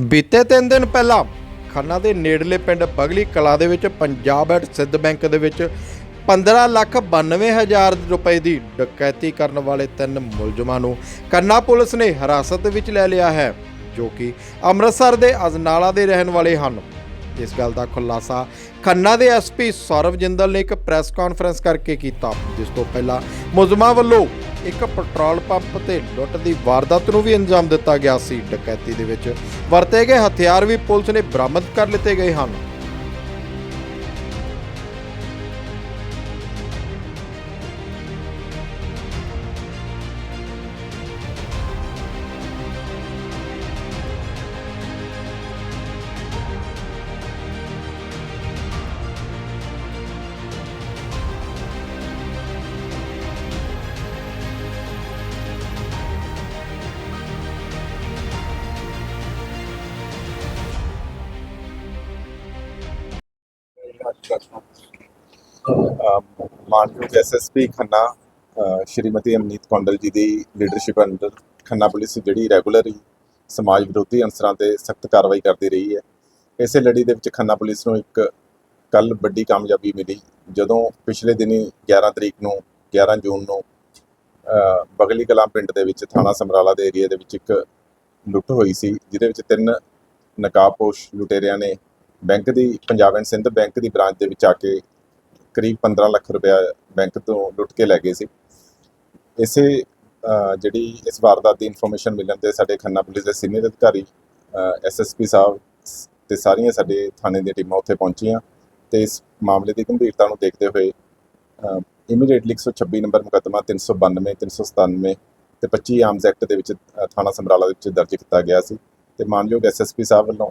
ਬੀਤੇ ਤਿੰਨ ਦਿਨ ਪਹਿਲਾਂ ਖੰਨਾ ਦੇ ਨੇੜਲੇ ਪਿੰਡ ਬਗਲੀ ਕਲਾ ਦੇ ਵਿੱਚ ਪੰਜਾਬ ਐਟ ਸਿੱਧ ਬੈਂਕ ਦੇ ਵਿੱਚ 15 ਲੱਖ 92 ਹਜ਼ਾਰ ਰੁਪਏ ਦੀ ਡਕੈਤੀ ਕਰਨ ਵਾਲੇ ਤਿੰਨ ਮੁਲਜ਼ਮਾਂ ਨੂੰ ਖੰਨਾ ਪੁਲਿਸ ਨੇ ਹਿਰਾਸਤ ਵਿੱਚ ਲੈ ਲਿਆ ਹੈ, ਜੋ ਕਿ ਅੰਮ੍ਰਿਤਸਰ ਦੇ ਅਜਨਾਲਾ ਦੇ ਰਹਿਣ ਵਾਲੇ ਹਨ। ਇਸ ਗੱਲ ਦਾ ਖੁਲਾਸਾ ਖੰਨਾ ਦੇ ਐਸਪੀ ਸੌਰਵ ਜਿੰਦਲ ਨੇ ਇੱਕ ਪ੍ਰੈਸ ਕਾਨਫਰੰਸ ਕਰਕੇ ਕੀਤਾ, ਜਿਸ ਤੋਂ ਪਹਿਲਾਂ ਮੁਲਜ਼ਮਾਂ ਵੱਲੋਂ ਇੱਕ ਪੈਟਰੋਲ ਪੰਪ ਤੇ ਲੁੱਟ ਦੀ ਵਾਰਦਾਤ ਨੂੰ ਵੀ ਅੰਜਾਮ ਦਿੱਤਾ ਗਿਆ ਸੀ। ਡਕੈਤੀ ਦੇ ਵਿੱਚ ਵਰਤੇ ਗਏ ਹਥਿਆਰ ਵੀ ਪੁਲਿਸ ਨੇ ਬਰਾਮਦ ਕਰ ਲਿੱਤੇ ਗਏ ਹਨ। ਮਾਨਯੋਗ ਐਸਐਸਪੀ ਖੰਨਾ ਸ਼੍ਰੀਮਤੀ ਅਮਨੀਤ ਕੌਂਡਲ ਜੀ ਦੀ ਲੀਡਰਸ਼ਿਪ ਅੰਦਰ ਖੰਨਾ ਪੁਲਿਸ ਜਿਹੜੀ ਰੈਗੂਲਰ ਸਮਾਜ ਵਿਰੋਧੀ ਅਨਸਰਾਂ ਤੇ ਸਖਤ ਕਾਰਵਾਈ ਕਰਦੀ ਰਹੀ ਹੈ। ਇਸੇ ਲੜੀ ਦੇ ਵਿੱਚ ਖੰਨਾ ਪੁਲਿਸ ਨੂੰ ਇੱਕ ਕੱਲ ਵੱਡੀ ਕਾਮਯਾਬੀ ਮਿਲੀ, ਜਦੋਂ ਪਿਛਲੇ ਦਿਨੀ 11 ਤਰੀਕ ਨੂੰ 11 ਜੂਨ ਨੂੰ ਬਗਲੀ ਕਲਾਂ ਪਿੰਡ ਦੇ ਵਿੱਚ ਥਾਣਾ ਸਮਰਾਲਾ ਦੇ ਏਰੀਆ ਦੇ ਵਿੱਚ ਇੱਕ ਲੁੱਟ ਹੋਈ ਸੀ, ਜਿਹਦੇ ਵਿੱਚ ਤਿੰਨ ਨਕਾਬਪੋਸ਼ ਲੁਟੇਰਿਆਂ ਨੇ ਬੈਂਕ ਦੀ, ਪੰਜਾਬ ਐਂਡ ਸਿੰਧ ਬੈਂਕ ਦੀ ਬ੍ਰਾਂਚ ਦੇ ਵਿੱਚ ਆ ਕੇ ਕਰੀਬ 15 ਲੱਖ ਰੁਪਇਆ ਬੈਂਕ ਤੋਂ ਲੁੱਟ ਕੇ ਲੈ ਗਏ ਸੀ। ਇਸੇ ਜਿਹੜੀ ਇਸ ਵਾਰਦਾਤ ਦੀ ਇਨਫੋਰਮੇਸ਼ਨ ਮਿਲਣ ਤੇ ਸਾਡੇ ਖੰਨਾ ਪੁਲਿਸ ਦੇ ਸੀਨੀਅਰ ਅਧਿਕਾਰੀ ਐਸਐਸਪੀ ਸਾਹਿਬ ਸ- ਤੇ ਸਾਰੀਆਂ ਸਾਡੇ ਥਾਣੇ ਦੀਆਂ ਟੀਮਾਂ ਉੱਥੇ ਪਹੁੰਚੀਆਂ ਤੇ ਇਸ ਮਾਮਲੇ ਦੀ ਗੰਭੀਰਤਾ ਨੂੰ ਦੇਖਦੇ ਹੋਏ ਇਮੀਡੀਏਟਲੀ 126 ਨੰਬਰ ਮੁਕੱਦਮਾ 392 397 ਤੇ 25 ਆਰਮਸ ਐਕਟ ਦੇ ਵਿੱਚ ਥਾਣਾ ਸਮਰਾਲਾ ਦੇ ਵਿੱਚ ਦਰਜ ਕੀਤਾ ਗਿਆ ਸੀ ਤੇ ਮਾਨਯੋਗ ਐਸਐਸਪੀ ਸਾਹਿਬ ਵੱਲੋਂ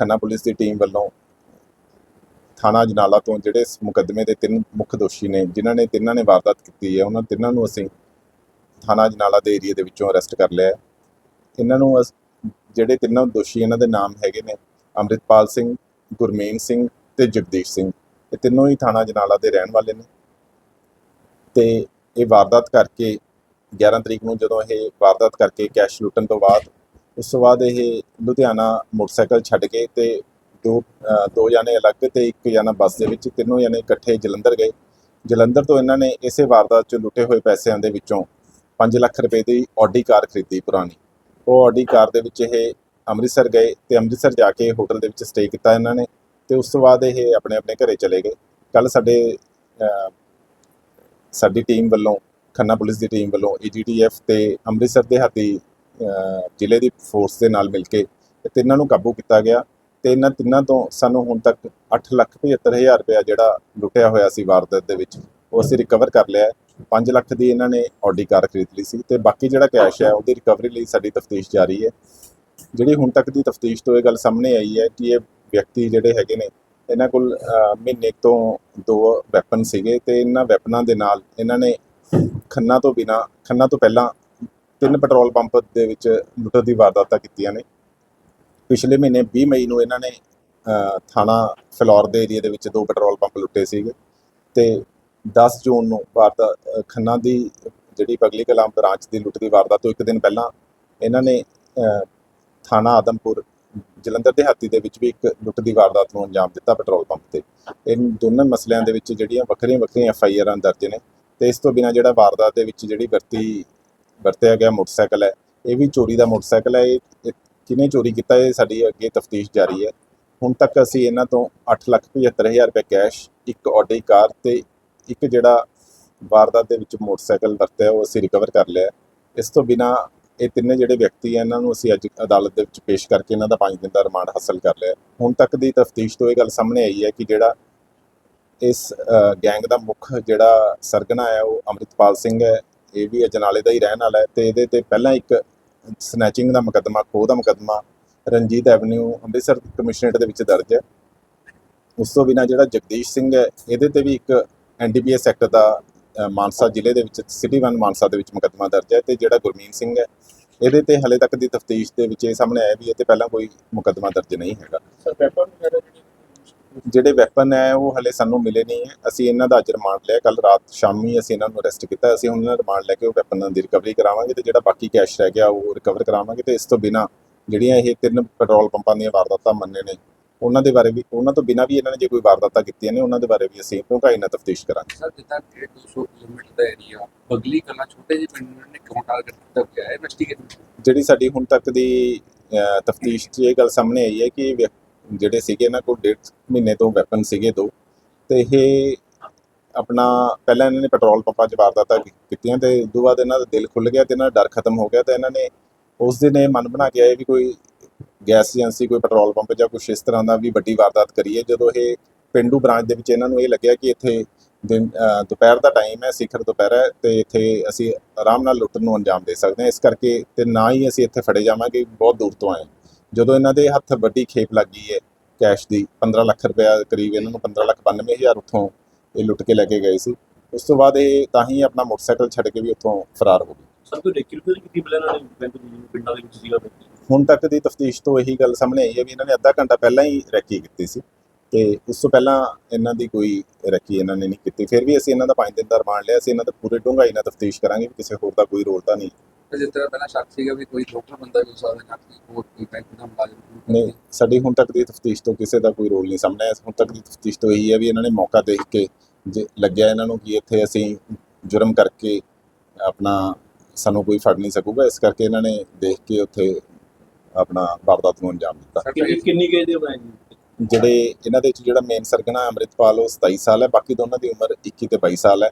ਖੰਨਾ ਪੁਲਿਸ ਦੀ ਟੀਮ ਵੱਲੋਂ ਥਾਣਾ ਜਨਾਲਾ ਤੋਂ ਜਿਹੜੇ ਇਸ ਮੁਕੱਦਮੇ ਦੇ ਤਿੰਨ ਮੁੱਖ ਦੋਸ਼ੀ ਨੇ, ਜਿਨ੍ਹਾਂ ਨੇ ਤਿੰਨਾਂ ਨੇ ਵਾਰਦਾਤ ਕੀਤੀ ਹੈ, ਉਹਨਾਂ ਤਿੰਨਾਂ ਨੂੰ ਅਸੀਂ ਥਾਣਾ ਜਨਾਲਾ ਦੇ ਏਰੀਆ ਦੇ ਵਿੱਚੋਂ ਅਰੈਸਟ ਕਰ ਲਿਆ ਹੈ। ਇਹਨਾਂ ਨੂੰ ਅਸ- ਜਿਹੜੇ ਤਿੰਨਾਂ ਦੋਸ਼ੀ ਇਹਨਾਂ ਦੇ ਨਾਮ ਹੈਗੇ ਨੇ, ਅੰਮ੍ਰਿਤਪਾਲ ਸਿੰਘ, ਗੁਰਮੇਨ ਸਿੰਘ ਤੇ ਜਗਦੀਸ਼ ਸਿੰਘ, ਇਹ ਤਿੰਨੋਂ ਹੀ ਥਾਣਾ ਜਨਾਲਾ ਦੇ ਰਹਿਣ ਵਾਲੇ ਨੇ ਤੇ ਇਹ ਵਾਰਦਾਤ ਕਰਕੇ 11 ਤਰੀਕ ਨੂੰ ਜਦੋਂ ਇਹ ਵਾਰਦਾਤ ਕਰਕੇ ਕੈਸ਼ ਲੁੱਟਣ ਤੋਂ ਬਾਅਦ ਉਸ ਤੋਂ ਬਾਅਦ ਇਹ ਲੁਧਿਆਣਾ ਮੋਟਰਸਾਈਕਲ ਛੱਡ ਕੇ ਤੇ ਦੋ ਦੋ ਜਾਣੇ ਅਲੱਗ ਤੇ ਇੱਕ ਜਾਣਾ ਬੱਸ ਦੇ ਵਿੱਚ ਤਿੰਨੋਂ ਜਾਣੇ ਇਕੱਠੇ ਜਲੰਧਰ ਗਏ। ਜਲੰਧਰ ਤੋਂ ਇਹਨਾਂ ਨੇ ਇਸੇ ਵਾਰਦਾਤ 'ਚ ਲੁੱਟੇ ਹੋਏ ਪੈਸਿਆਂ ਦੇ ਵਿੱਚੋਂ 5 ਲੱਖ ਰੁਪਏ ਦੀ ਆਡੀ ਕਾਰ ਖਰੀਦੀ ਪੁਰਾਣੀ। ਉਹ ਆਡੀ ਕਾਰ ਦੇ ਵਿੱਚ ਇਹ ਅੰਮ੍ਰਿਤਸਰ ਗਏ ਤੇ ਅੰਮ੍ਰਿਤਸਰ ਜਾ ਕੇ ਹੋਟਲ ਦੇ ਵਿੱਚ ਸਟੇ ਕੀਤਾ ਇਹਨਾਂ ਨੇ ਤੇ ਉਸ ਤੋਂ ਬਾਅਦ ਇਹ ਆਪਣੇ ਆਪਣੇ ਘਰੇ ਚਲੇ ਗਏ। ਕੱਲ ਸਾਡੇ ਸਾਡੀ ਟੀਮ ਵੱਲੋਂ ਖੰਨਾ ਪੁਲਿਸ ਦੀ ਟੀਮ ਵੱਲੋਂ ਏਜੀਟੀਐਫ ਤੇ ਅੰਮ੍ਰਿਤਸਰ ਦੇ ਹਾਤੀ ਅ, ਜ਼ਿਲ੍ਹੇ ਦੀ ਫੋਰਸ ਦੇ ਨਾਲ ਮਿਲ ਕੇ ਇਹ ਤਿੰਨਾਂ ਨੂੰ ਕਾਬੂ ਕੀਤਾ ਗਿਆ ਤੇ ਇਹਨਾਂ ਤਿੰਨਾਂ ਤੋਂ ਸਾਨੂੰ ਹੁਣ ਤੱਕ 875000 ਰੁਪਇਆ ਜਿਹੜਾ ਲੁੱਟਿਆ ਹੋਇਆ ਸੀ ਵਾਰਦਾਤ ਦੇ ਵਿੱਚ, ਉਹ ਅਸੀਂ ਰਿਕਵਰ ਕਰ ਲਿਆ ਹੈ। 5 ਲੱਖ ਦੀ ਇਹਨਾਂ ਨੇ ਆਡੀ ਕਾਰ ਖਰੀਦ ਲਈ ਸੀ ਤੇ ਬਾਕੀ ਜਿਹੜਾ ਕੈਸ਼ ਹੈ ਉਹਦੀ ਰਿਕਵਰੀ ਲਈ ਸਾਡੀ ਤਫਤੀਸ਼ ਜਾਰੀ ਹੈ। ਜਿਹੜੀ ਹੁਣ ਤੱਕ ਦੀ ਤਫਤੀਸ਼ ਤੋਂ ਇਹ ਗੱਲ ਸਾਹਮਣੇ ਆਈ ਹੈ ਕਿ ਇਹ ਵਿਅਕਤੀ ਜਿਹੜੇ ਹੈਗੇ ਨੇ, ਇਹਨਾਂ ਕੋਲ ਮਹੀਨੇ ਤੋਂ ਦੋ ਵੈਪਨ ਸੀਗੇ ਤੇ ਇਹਨਾਂ ਵੈਪਨਾਂ ਦੇ ਨਾਲ ਇਹਨਾਂ ਨੇ ਖੰਨਾ ਤੋਂ ਬਿਨਾ, ਖੰਨਾ ਤੋਂ ਪਹਿਲਾਂ ਤਿੰਨ ਪੈਟਰੋਲ ਪੰਪ ਦੇ ਵਿੱਚ ਲੁੱਟ ਦੀ ਵਾਰਦਾਤਾਂ ਕੀਤੀਆਂ ਨੇ। ਪਿਛਲੇ ਮਹੀਨੇ 20 ਮਈ ਨੂੰ ਇਹਨਾਂ ਨੇ ਥਾਣਾ ਫਲੋਰ ਦੇ ਏਰੀਆ ਦੇ ਵਿੱਚ ਦੋ ਪੈਟਰੋਲ ਪੰਪ ਲੁੱਟੇ ਸੀਗੇ ਤੇ 10 ਜੂਨ ਨੂੰ ਵਾਰਦਾਤ ਖੰਨਾ ਦੀ ਜਿਹੜੀ ਬਗਲੀ ਕਲਾਮ ਬ੍ਰਾਂਚ ਦੀ ਲੁੱਟ ਦੀ ਵਾਰਦਾਤ ਤੋਂ ਇੱਕ ਦਿਨ ਪਹਿਲਾਂ ਇਹਨਾਂ ਨੇ ਥਾਣਾ ਆਦਮਪੁਰ, ਜਲੰਧਰ ਦਿਹਾਤੀ ਦੇ ਵਿੱਚ ਵੀ ਇੱਕ ਲੁੱਟ ਦੀ ਵਾਰਦਾਤ ਨੂੰ ਅੰਜਾਮ ਦਿੱਤਾ ਪੈਟਰੋਲ ਪੰਪ ਤੇ। ਇਹ ਦੋਨਾਂ ਮਸਲਿਆਂ ਦੇ ਵਿੱਚ ਜਿਹੜੀਆਂ ਵੱਖਰੀਆਂ ਵੱਖਰੀਆਂ ਐਫ ਆਈ ਆਰਾਂ ਦਰਜ ਨੇ ਤੇ ਇਸ ਤੋਂ ਬਿਨਾਂ ਜਿਹੜਾ ਵਾਰਦਾਤ ਦੇ ਵਿੱਚ ਜਿਹੜੀ ਵਰਤੀ ਵਰਤਿਆ ਗਿਆ ਮੋਟਰਸਾਈਕਲ ਹੈ। ਇਹ ਵੀ ਚੋਰੀ ਦਾ ਮੋਟਰਸਾਈਕਲ ਹੈ। ਇਹ ਇਹ ਕਿਹਨੇ ਚੋਰੀ ਕੀਤਾ ਇਹ ਸਾਡੀ ਅੱਗੇ ਤਫਤੀਸ਼ ਜਾਰੀ ਹੈ। ਹੁਣ ਤੱਕ ਅਸੀਂ ਇਹਨਾਂ ਤੋਂ 875000 ਰੁਪਏ ਕੈਸ਼, ਇੱਕ ਆਡੀ ਕਾਰ ਤੇ ਇੱਕ ਜਿਹੜਾ ਵਾਰਦਾਤ ਦੇ ਵਿੱਚ ਮੋਟਰਸਾਈਕਲ ਵਰਤਿਆ ਉਹ ਅਸੀਂ ਰਿਕਵਰ ਕਰ ਲਿਆ ਇਸ ਤੋਂ ਬਿਨਾ ਇਹ ਤਿੰਨੇ ਜਿਹੜੇ ਵਿਅਕਤੀ ਆ ਇਹਨਾਂ ਨੂੰ ਅਸੀਂ ਅੱਜ ਅਦਾਲਤ ਦੇ ਵਿੱਚ ਪੇਸ਼ ਕਰਕੇ ਇਹਨਾਂ ਦਾ 5 ਦਿਨ ਦਾ ਰਿਮਾਂਡ ਹਾਸਲ ਕਰ ਲਿਆ ਹੁਣ ਤੱਕ ਦੀ ਤਫਤੀਸ਼ ਤੋਂ ਇਹ ਗੱਲ ਸਾਹਮਣੇ ਆਈ ਹੈ ਕਿ ਜਿਹੜਾ ਇਸ ਗੈਂਗ ਦਾ ਮੁੱਖ ਜਿਹੜਾ ਸਰਗਨਾ ਹੈ, ਉਹ ਅੰਮ੍ਰਿਤਪਾਲ ਸਿੰਘ ਹੈ। ਇਹ ਵੀ ਅਜਨਾਲੇ ਦਾ ਹੀ ਰਹਿਣ ਵਾਲਾ ਹੈ ਤੇ ਇਹਦੇ ਤੇ ਪਹਿਲਾਂ ਇੱਕ ਸਨੈਚਿੰਗ ਦਾ ਮੁਕੱਦਮਾ, ਖੋਹ ਦਾ ਮੁਕੱਦਮਾ ਰਣਜੀਤ ਐਵਨਿਊ ਅੰਮ੍ਰਿਤਸਰ ਕਮਿਸ਼ਨਰੇਟ ਦੇ ਵਿੱਚ ਦਰਜ ਹੈ। ਉਸ ਤੋਂ ਬਿਨਾ ਜਿਹੜਾ ਜਗਦੀਸ਼ ਸਿੰਘ ਹੈ, ਇਹਦੇ ਤੇ ਵੀ ਇੱਕ ਐਨਡੀਪੀਐਸ ਐਕਟ ਦਾ ਮਾਨਸਾ ਜ਼ਿਲ੍ਹੇ ਦੇ ਵਿੱਚ ਸਿਟੀ ਵਨ ਮਾਨਸਾ ਦੇ ਵਿੱਚ ਮੁਕੱਦਮਾ ਦਰਜ ਹੈ ਤੇ ਜਿਹੜਾ ਗੁਰਮੀਤ ਸਿੰਘ ਹੈ, ਇਹਦੇ ਤੇ ਹਲੇ ਤੱਕ ਦੀ ਤਫਤੀਸ਼ ਦੇ ਵਿੱਚ ਇਹ ਸਾਹਮਣੇ ਆਇਆ ਵੀ ਇਹ ਤੇ ਪਹਿਲਾਂ ਕੋਈ ਮੁਕੱਦਮਾ ਦਰਜ ਨਹੀਂ ਹੈਗਾ। ਸਰ ਪੇਪਰ ਜਿਹੜੇ ਵੈਪਨ ਹੈ ਉਹ ਹਲੇ ਸਾਨੂੰ ਮਿਲੇ ਨਹੀਂ ਹੈ। ਅਸੀਂ ਇਹਨਾਂ ਦਾ ਅੱਜ ਰਿਮਾਂਡ ਲਿਆ। ਕੱਲ ਰਾਤ ਸ਼ਾਮੀ ਅਸੀਂ ਇਹਨਾਂ ਨੂੰ ਅਰੈਸਟ ਕੀਤਾ। ਅਸੀਂ ਉਹਨਾਂ ਦਾ ਰਿਮਾਂਡ ਲੈ ਕੇ ਉਹ ਵੈਪਨ ਦੀ ਰਿਕਵਰੀ ਕਰਾਵਾਂਗੇ ਤੇ ਜਿਹੜਾ ਬਾਕੀ ਕੈਸ਼ ਰਹਿ ਗਿਆ ਉਹ ਰਿਕਵਰ ਕਰਾਵਾਂਗੇ ਤੇ ਇਸ ਤੋਂ ਬਿਨਾ ਜਿਹੜੀਆਂ ਇਹ ਤਿੰਨ ਪੈਟਰੋਲ ਪੰਪਾਂ ਦੀਆਂ ਵਾਰਦਾਤਾਂ ਮੰਨੇ ਨੇ ਉਹਨਾਂ ਦੇ ਬਾਰੇ ਵੀ ਉਹਨਾਂ ਤੋਂ ਬਿਨਾ ਵੀ ਇਹਨਾਂ ਨੇ ਜੇ ਕੋਈ ਵਾਰਦਾਤਾਂ ਕੀਤੀਆਂ ਨੇ ਉਹਨਾਂ ਦੇ ਬਾਰੇ ਵੀ ਅਸੀਂ ਡੂੰਘਾਈ ਨਾਲ ਤਫਤੀਸ਼ ਕਰਾਂਗੇ। ਸਰ ਜਿੱਦਾਂ 150 ਕਿਲੋਮੀਟਰ ਦਾ ਏਰੀਆ ਬਗਲੀ ਕਲਾ ਛੋਟੇ ਜਿਹੇ ਪਿੰਡ ਨੇ ਕਿਉਂ ਟਾਰਗੇਟ ਕੀਤਾ ਗਿਆ ਹੈ? ਇਨਵੈਸਟੀਗੇਸ਼ਨ ਜਿਹੜੀ ਸਾਡੀ ਹੁਣ ਤੱਕ ਦੀ ਤਫਤੀਸ਼ 'ਚ ਇਹ ਗੱਲ ਸਾਹਮਣੇ ਆਈ ਹੈ ਕਿ ਜਿਹੜੇ ਸੀਗੇ ਇਹਨਾਂ ਕੋਲ ਡੇਢ ਮਹੀਨੇ ਤੋਂ ਵੈਪਨ ਸੀਗੇ ਦੋ, ਤੇ ਇਹ ਆਪਣਾ ਪਹਿਲਾਂ ਇਹਨਾਂ ਨੇ ਪੈਟਰੋਲ ਪੰਪਾਂ 'ਚ ਵਾਰਦਾਤਾਂ ਕੀਤੀਆਂ ਤੇ ਉਸ ਤੋਂ ਬਾਅਦ ਇਹਨਾਂ ਦਾ ਦਿਲ ਖੁੱਲ ਗਿਆ ਤੇ ਇਹਨਾਂ ਦਾ ਡਰ ਖਤਮ ਹੋ ਗਿਆ ਤੇ ਇਹਨਾਂ ਨੇ ਉਸ ਦਿਨ ਇਹ ਮਨ ਬਣਾ ਕੇ ਆਏ ਵੀ ਕੋਈ ਗੈਸ ਏਜੰਸੀ, ਕੋਈ ਪੈਟਰੋਲ ਪੰਪ ਜਾਂ ਕੁਛ ਇਸ ਤਰ੍ਹਾਂ ਦਾ ਵੀ ਵੱਡੀ ਵਾਰਦਾਤ ਕਰੀਏ। ਜਦੋਂ ਇਹ ਪਿੰਡੂ ਬ੍ਰਾਂਚ ਦੇ ਵਿੱਚ ਇਹਨਾਂ ਨੂੰ ਇਹ ਲੱਗਿਆ ਕਿ ਇੱਥੇ ਦਿਨ ਦੁਪਹਿਰ ਦਾ ਟਾਈਮ ਹੈ, ਸਿਖਰ ਦੁਪਹਿਰ ਹੈ ਤੇ ਇੱਥੇ ਅਸੀਂ ਆਰਾਮ ਨਾਲ ਲੁੱਟਣ ਨੂੰ ਅੰਜਾਮ ਦੇ ਸਕਦੇ ਹਾਂ। ਇਸ ਕਰਕੇ ਤੇ ਨਾ ਹੀ ਅਸੀਂ ਇੱਥੇ ਫੜੇ ਜਾਵਾਂਗੇ, ਬਹੁਤ ਦੂਰ ਤੋਂ ਆਏ ਜਦੋਂ ਇਹਨਾਂ ਦੇ ਹੱਥ ਵੱਡੀ ਖੇਪ ਲੱਗ ਹੈ ਕੈਸ਼ ਦੀ 15 ਲੱਖ ਰੁਪਇਆ ਕਰੀਬ ਇਹਨਾਂ ਨੂੰ 15 ਲੱਖ 92 ਹਜ਼ਾਰ ਉੱਥੋਂ ਇਹ ਲੁੱਟ ਕੇ ਲੈ ਕੇ ਗਏ ਸੀ। ਉਸ ਤੋਂ ਬਾਅਦ ਇਹ ਤਾਂ ਹੀ ਆਪਣਾ ਮੋਟਰਸਾਈਕਲ ਛੱਡ ਕੇ ਵੀ ਉੱਥੋਂ ਫਰਾਰ ਹੋ ਗਏ। ਸਰ ਕੋਈ ਰੇਕੀ ਰੁਕੀ ਕੀਤੀ ਪਲਾਨ ਵਾਲੇ ਬੈਂਕ ਦੀ ਪਿੰਡਾਂ ਦੇ ਵਿੱਚ ਸੀਗਾ ਵਿਅਕਤੀ? ਹੁਣ ਤੱਕ ਦੀ ਤਫਤੀਸ਼ ਤੋਂ ਇਹੀ ਗੱਲ ਸਾਹਮਣੇ ਆਈ ਹੈ ਵੀ ਇਹਨਾਂ ਨੇ ਅੱਧਾ ਘੰਟਾ ਪਹਿਲਾਂ ਹੀ ਰੈਕੀ ਕੀਤੀ ਸੀ ਤੇ ਉਸ ਤੋਂ ਪਹਿਲਾਂ ਇਹਨਾਂ ਦੀ ਕੋਈ ਰੈਕੀ ਇਹਨਾਂ ਨੇ ਨਹੀਂ ਕੀਤੀ। ਫਿਰ ਵੀ ਅਸੀਂ ਇਹਨਾਂ ਦਾ 5 ਦਿਨ ਦਾ ਰਿਮਾਂਡ ਲਿਆ ਸੀ ਇਹਨਾਂ ਦੇ ਪੂਰੇ ਡੂੰਘਾਈ ਨਾਲ ਤਫਤੀਸ਼ ਕਰਾਂਗੇ ਵੀ ਕਿਸੇ ਹੋਰ ਦਾ ਕੋਈ ਰੋਲ ਤਾਂ ਨਹੀਂ। ਤੇ ਜਿਸ ਤਰ੍ਹਾਂ ਪਹਿਲਾਂ ਸ਼ੱਕ ਸੀਗਾ ਵੀ ਕੋਈ ਲੋਕਲ ਬੰਦਾ ਵੀ ਹੋ ਸਕਦਾ ਜਾਂ ਕੋਈ ਹੋਰ ਕੋਈ ਬੈਂਕ ਦਾ ਮੁਲਾਜ਼ਮ ਨਹੀਂ ਸਾਡੀ ਹੁਣ ਤੱਕ ਦੀ ਤਫਤੀਸ਼ ਤੋਂ ਕਿਸੇ ਦਾ ਕੋਈ ਰੋਲ ਨਹੀਂ ਸਾਹਮਣੇ ਆਇਆ। ਹੁਣ ਤੱਕ ਦੀ ਤਫਤੀਸ਼ ਤੋਂ ਇਹੀ ਹੈ ਵੀ ਇਹਨਾਂ ਨੇ ਮੌਕਾ ਦੇਖ ਕੇ ਜੇ ਲੱਗਿਆ ਇਹਨਾਂ ਨੂੰ ਕਿ ਇੱਥੇ ਅਸੀਂ ਜੁਰਮ ਕਰਕੇ ਆਪਣਾ ਸਾਨੂੰ ਕੋਈ ਫੜ ਨਹੀਂ ਸਕੂਗਾ ਇਸ ਕਰਕੇ ਇਹਨਾਂ ਨੇ ਦੇਖ ਕੇ ਉੱਥੇ ਆਪਣਾ ਵਾਰਦਾਤ ਨੂੰ ਅੰਜਾਮ ਦਿੱਤਾ। ਕਿੰਨੀ ਕਿੰਨੀ ਕੇਜ ਦੇ ਬਣਾਏ ਜੀ? ਜਿਹੜੇ ਇਹਨਾਂ ਦੇ ਵਿੱਚ ਜਿਹੜਾ ਮੇਨ ਸਰਗਨਾ ਅੰਮ੍ਰਿਤਪਾਲ ਉਹ 27 ਸਾਲ ਹੈ ਬਾਕੀ ਦੋਨਾਂ ਦੀ ਉਮਰ 21 ਤੇ 22 ਸਾਲ ਹੈ।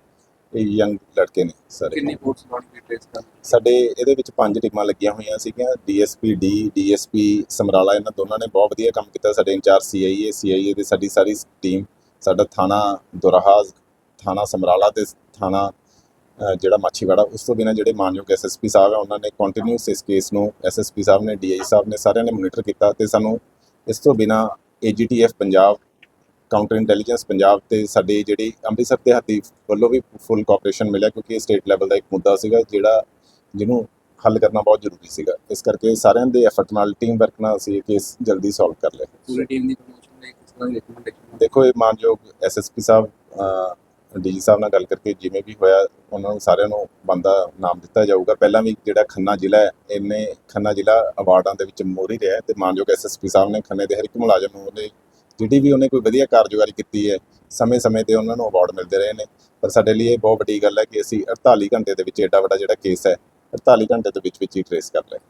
ਇਹ ਯੰਗ ਲੜਕੇ ਨੇ ਸਾਰੇ। ਕਿੰਨੀ ਫੋਰਸ ਲਾਉਣੀ ਵੀ ਟ੍ਰੇਸ ਕਰ ਸਾਡੇ ਇਹਦੇ ਵਿੱਚ ਪੰਜ ਟੀਮਾਂ ਲੱਗੀਆਂ ਹੋਈਆਂ ਸੀਗੀਆਂ ਡੀਐਸਪੀ ਡੀ ਡੀਐਸਪੀ ਸਮਰਾਲਾ ਇਹਨਾਂ ਦੋਨਾਂ ਨੇ ਬਹੁਤ ਵਧੀਆ ਕੰਮ ਕੀਤਾ। ਸਾਡੇ ਇੰਚਾਰਜ ਸੀਆਈਏ ਸੀਆਈਏ ਦੇ ਸਾਡੀ ਸਾਰੀ ਟੀਮ ਸਾਡਾ ਥਾਣਾ ਦੁਰਾਹਾ ਥਾਣਾ ਸਮਰਾਲਾ ਤੇ ਥਾਣਾ ਜਿਹੜਾ ਮਾਛੀਵਾੜਾ ਉਸ ਤੋਂ ਬਿਨਾਂ ਜਿਹੜੇ ਮਾਨਯੋਗ ਐਸਐਸਪੀ ਸਾਹਿਬ ਹੈ ਉਹਨਾਂ ਨੇ ਕੰਟੀਨਿਊਸ ਇਸ ਕੇਸ ਨੂੰ ਐਸਐਸਪੀ ਸਾਹਿਬ ਨੇ ਡੀਆਈ ਸਾਹਿਬ ਨੇ ਸਾਰਿਆਂ ਨੇ ਮੋਨੀਟਰ ਕੀਤਾ ਤੇ ਸਾਨੂੰ ਇਸ ਤੋਂ ਬਿਨਾਂ AGTF Punjab counter intelligence Punjab ਤੇ ਸਾਡੇ ਜਿਹੜੀ ਅੰਮ੍ਰਿਤਸਰ ਤੇ ਹੱਤੀ ਵੱਲੋਂ ਵੀ ਫੁੱਲ ਕੋਆਪਰੇਸ਼ਨ ਮਿਲਿਆ ਕਿਉਂਕਿ ਇਹ ਸਟੇਟ ਲੈਵਲ ਦਾ ਇੱਕ ਮੁੱਦਾ ਸੀਗਾ ਜਿਹੜਾ ਜਿਹਨੂੰ ਹੱਲ ਕਰਨਾ ਬਹੁਤ ਜ਼ਰੂਰੀ ਸੀਗਾ। ਇਸ ਕਰਕੇ ਸਾਰਿਆਂ ਦੇ ਐਫਰਟ ਨਾਲ ਟੀਮ ਵਰਕ ਨਾਲ ਅਸੀਂ ਇਹ ਕੇਸ ਜਲਦੀ ਸੋਲਵ ਕਰ ਲਿਆ ਪੂਰੀ ਟੀਮ ਦੀ ਪ੍ਰਮੋਸ਼ਨ ਲਈ ਕਿਸ ਤਰ੍ਹਾਂ ਦੀ ਰਿਕਮੈਂਡੇਸ਼ਨ ਦੇਖੋ ਇਹ ਮਾਨਯੋਗ ਐਸਐਸਪੀ ਸਾਹਿਬ ਡੀਜੀ ਸਾਹਿਬ ਨਾਲ ਗੱਲ ਕਰਕੇ ਜਿਵੇਂ ਵੀ ਹੋਇਆ ਉਹਨਾਂ ਨੂੰ ਸਾਰਿਆਂ ਨੂੰ ਬੰਦਾ ਨਾਮ ਦਿੱਤਾ ਜਾਊਗਾ। ਪਹਿਲਾਂ ਵੀ ਜਿਹੜਾ ਖੰਨਾ ਜ਼ਿਲ੍ਹਾ ਹੈ ਇਹਨੇ ਖੰਨਾ ਜ਼ਿਲ੍ਹਾ ਅਵਾਰਡਾਂ ਦੇ ਵਿੱਚ ਮੋਰੀ ਰਿਹਾ ਤੇ ਮਾਨਯੋਗ ਐਸਐਸਪੀ ਸਾਹਿਬ ਨੇ ਖੰਨੇ ਦੇ ਹਰ ਇੱਕ ਮੁਲਾਜ਼ਮ ਨੂੰ ਉਹਨੇ ਜਿਹੜੀ ਵੀ ਉਹਨੇ ਕੋਈ ਵਧੀਆ ਕਾਰਜਕਾਰੀ ਕੀਤੀ ਹੈ, ਸਮੇਂ-ਸਮੇਂ ਤੇ ਉਹਨਾਂ ਨੂੰ ਅਵਾਰਡ ਮਿਲਦੇ ਰਹੇ ਨੇ। ਪਰ ਸਾਡੇ ਲਈ ਇਹ ਬਹੁਤ ਵੱਡੀ ਗੱਲ ਹੈ ਕਿ ਅਸੀਂ 48 ਘੰਟੇ ਦੇ ਵਿੱਚ ਐਡਾ ਵੱਡਾ ਜਿਹੜਾ ਕੇਸ ਹੈ 48 ਘੰਟੇ ਦੇ ਵਿੱਚ ਵਿੱਚ ਹੀ ਟ੍ਰੇਸ ਕਰ ਲਿਆ।